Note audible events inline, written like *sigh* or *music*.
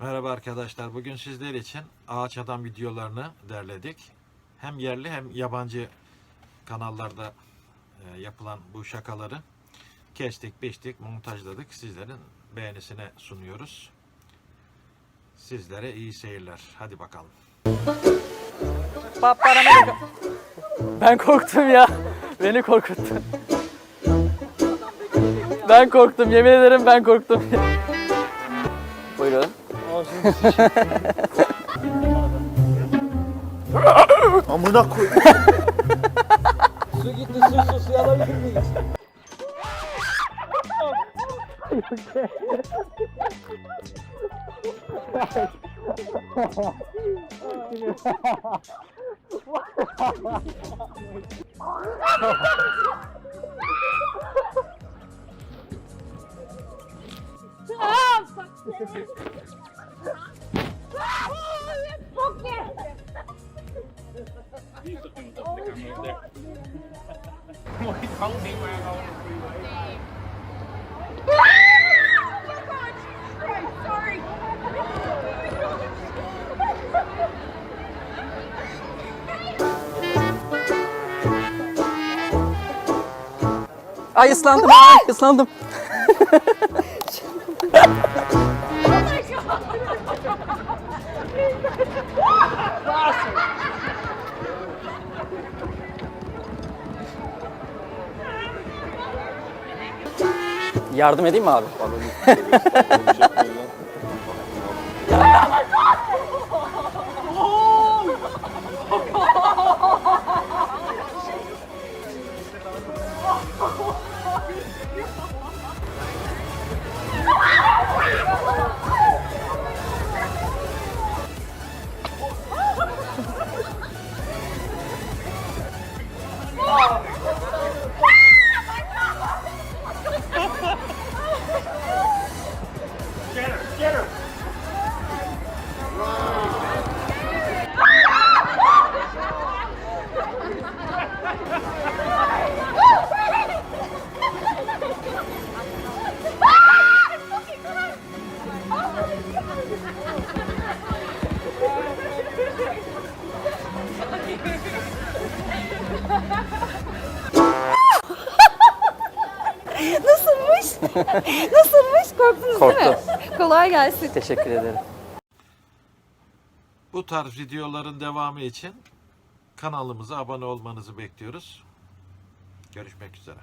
Merhaba arkadaşlar. Bugün sizler için ağaç adam videolarını derledik. Hem yerli hem yabancı kanallarda e, yapılan bu şakaları kestik, biçtik, montajladık. Sizlerin beğenisine sunuyoruz. Sizlere iyi seyirler. Hadi bakalım. Ben korktum ya. Beni korkuttun. Ben korktum. Yemin ederim ben korktum. Buyurun. Amına koy. Su gitti su su suyu alabilir miyiz? *laughs* Dito yung tapos ka mo there. Morri pa ako din kaya Yardım edeyim mi abi? *laughs* Nasılmış? *laughs* Nasılmış? Korktunuz değil mi? Kolay gelsin. Teşekkür ederim. Bu tarz videoların devamı için kanalımıza abone olmanızı bekliyoruz. Görüşmek üzere.